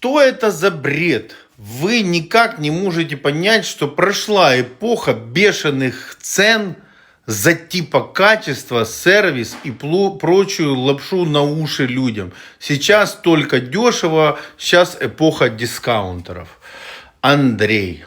Что это за бред? Вы никак не можете понять, что прошла эпоха бешеных цен за типа качества, сервис и прочую лапшу на уши людям. Сейчас только дешево, сейчас эпоха дискаунтеров. Андрей.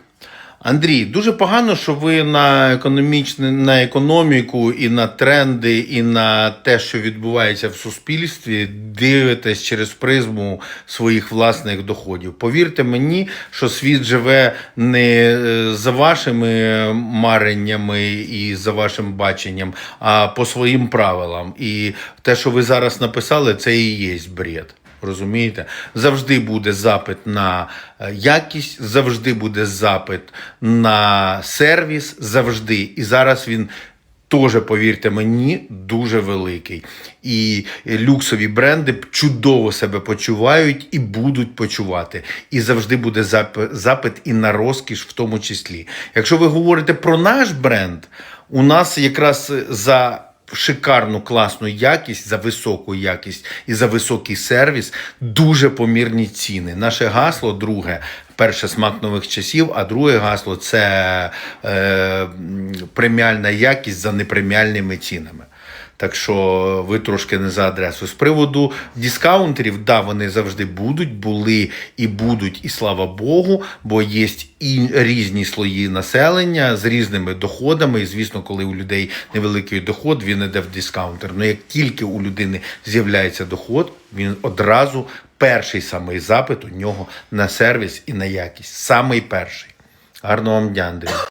Андрій, дуже погано, що ви на економічне, на економіку і на тренди, і на те, що відбувається в суспільстві, дивитесь через призму своїх власних доходів. Повірте мені, що світ живе не е, за вашими мареннями і за вашим баченням, а по своїм правилам. І те, що ви зараз написали, це і є бред. Розумієте? Завжди буде запит на е, якість, завжди буде запит на сервіс, завжди. І зараз він теж, повірте мені, дуже великий. І люксові бренди чудово себе почувають і будуть почувати. І завжди буде запит і на розкіш в тому числі. Якщо ви говорите про наш бренд, у нас якраз за шикарну класну якість, за високу якість і за високий сервіс, дуже помірні ціни. Наше гасло, друге, перше смак нових часів, а друге гасло це е, преміальна якість за непреміальними цінами. Так що ви трошки не за адресою. З приводу дискаунтерів, да, вони завжди будуть, були і будуть, і слава Богу, бо є і різні слої населення з різними доходами. І звісно, коли у людей невеликий доход, він іде в дискаунтер. Ну як тільки у людини з'являється доход, він одразу перший самий запит у нього на сервіс і на якість. Самий перший. Гарного вам дня, Андрій.